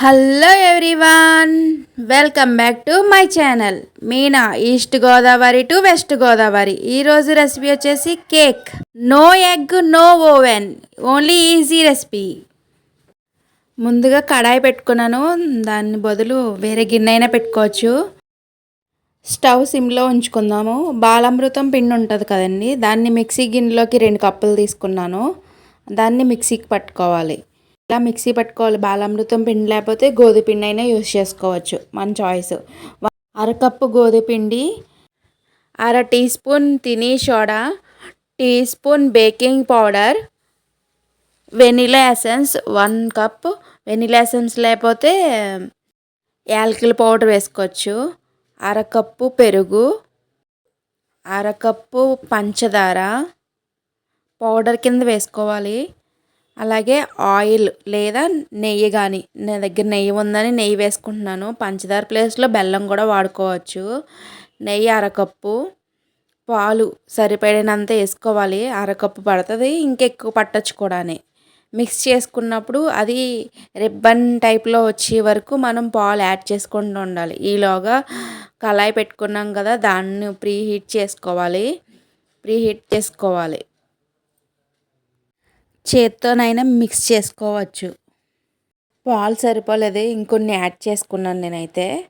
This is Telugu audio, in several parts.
Hello everyone welcome back to my channel Meena east Godavari to west Godavari ఈరోజు రెసిపీ వచ్చేసి cake no egg no oven only easy recipe ముందుగా కడాయి పెట్టుకున్నాను. దాని బదులు వేరే గిన్నె అయినా పెట్టుకోవచ్చు. స్టవ్ సిమ్లో ఉంచుకుందాము. బాలామృతం పిండి ఉంటుంది కదండి. దాన్ని మిక్సీ గిన్నెలోకి రెండు కప్పులు తీసుకున్నాను. దాన్ని మిక్సీకి పట్టుకోవాలి. ఇలా మిక్సీ పట్టుకోవాలి. బాలామృతం పిండి లేకపోతే గోధుమ పిండి అయినా యూస్ చేసుకోవచ్చు. మన చాయిస్. అరకప్పు గోధుమ పిండి అర టీ స్పూన్ తిని soda teaspoon baking powder vanilla essence one cup. Vanilla essence లేకపోతే యాలకుల పౌడర్ వేసుకోవచ్చు. అరకప్పు పెరుగు అరకప్పు పంచదార పౌడర్ కింద వేసుకోవాలి. అలాగే ఆయిల్ లేదా నెయ్యి కానీ నా దగ్గర నెయ్యి ఉందని నెయ్యి వేసుకుంటున్నాను. పంచదార ప్లేస్లో బెల్లం కూడా వాడుకోవచ్చు. నెయ్యి అరకప్పు పాలు సరిపడినంత వేసుకోవాలి. అరకప్పు పడుతుంది ఇంకెక్కువ పట్టచ్చు కూడా మిక్స్ చేసుకున్నప్పుడు అది రిబ్బన్ టైప్లో వచ్చే వరకు మనం పాలు యాడ్ చేసుకుంటూ ఉండాలి. ఈలోగా కళాయి పెట్టుకున్నాం కదా దాన్ని ప్రీ హీట్ చేసుకోవాలి. ప్రీ హీట్ చేసుకోవాలి. చేత్తోనైనా మిక్స్ చేసుకోవచ్చు. పాలు సరిపోలేదు ఇంకొన్ని యాడ్ చేసుకున్నాను నేనైతే.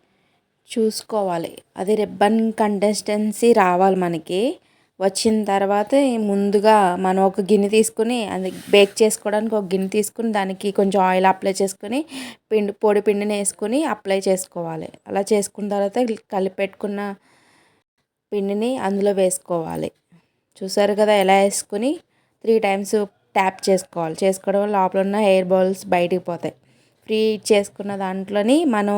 చూసుకోవాలి. అది రిబ్బన్ కంటెస్టెన్సీ రావాలి మనకి. వచ్చిన తర్వాత ముందుగా మనం ఒక గిన్నె తీసుకుని అది బేక్ చేసుకోవడానికి ఒక గిన్నె తీసుకుని దానికి కొంచెం ఆయిల్ అప్లై చేసుకుని పిండి పొడి పిండిని వేసుకొని అప్లై చేసుకోవాలి. అలా చేసుకున్న తర్వాత కలిపెట్టుకున్న పిండిని అందులో వేసుకోవాలి. చూసారు కదా ఎలా వేసుకుని? త్రీ టైమ్స్ ట్యాప్ చేసుకోవాలి. చేసుకోవడం వల్ల లోపల ఉన్న హెయిర్ బాల్స్ బయటికి పోతాయి. ఫ్రీ చేసుకున్న దాంట్లోని మనం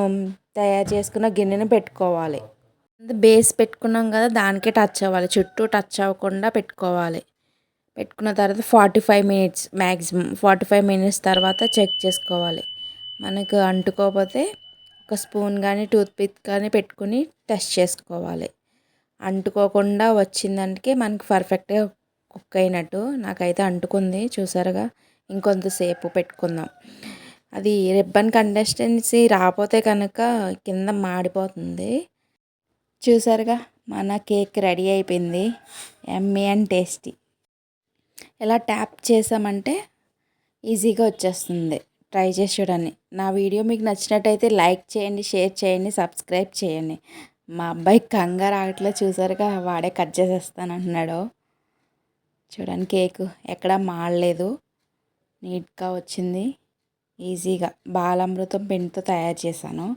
తయారు చేసుకున్న గిన్నెని పెట్టుకోవాలి. బేస్ పెట్టుకున్నాం కదా దానికే టచ్ అవ్వాలి. చుట్టూ టచ్ అవ్వకుండా పెట్టుకోవాలి. పెట్టుకున్న తర్వాత forty five minutes maximum forty five minutes తర్వాత చెక్ చేసుకోవాలి. మనకు అంటుకోకపోతే ఒక స్పూన్ కానీ టూత్పిక్ కానీ పెట్టుకుని టెస్ట్ చేసుకోవాలి. అంటుకోకుండా వచ్చిందంటే మనకి పర్ఫెక్ట్గా కుక్ అయినట్టు నాకైతే అంటుకుంది చూసారుగా? ఇంకొంతసేపు పెట్టుకుందాం. అది రిబ్బన్ కంటెస్టెన్సీ రాకపోతే కనుక కింద మాడిపోతుంది. చూసారుగా? మన కేక్ రెడీ అయిపోయింది. Yummy and tasty. ఇలా ట్యాప్ చేసామంటే ఈజీగా వచ్చేస్తుంది. ట్రై చేసి చూడండి. నా వీడియో మీకు నచ్చినట్టయితే లైక్ చేయండి షేర్ చేయండి సబ్స్క్రైబ్ చేయండి. మా అబ్బాయి కంగారు ఆగట్లో చూసారుగా? వాడే కట్ చేసేస్తాను అంటున్నాడు చూడండి కేక్ ఎక్కడ మాడలేదు. నీట్గా వచ్చింది. ఈజీగా బాలామృతం పిండితో తయారు చేశాను.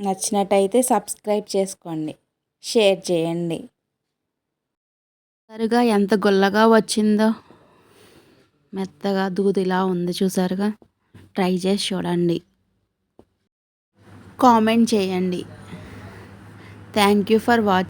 నచ్చినట్టయితే సబ్స్క్రైబ్ చేసుకోండి. షేర్ చేయండి. సరిగా ఎంత గుల్లగా వచ్చిందో. మెత్తగా దూదిలా ఉంది చూసారుగా. ట్రై చేసి చూడండి. కామెంట్ చేయండి. Thank you for watch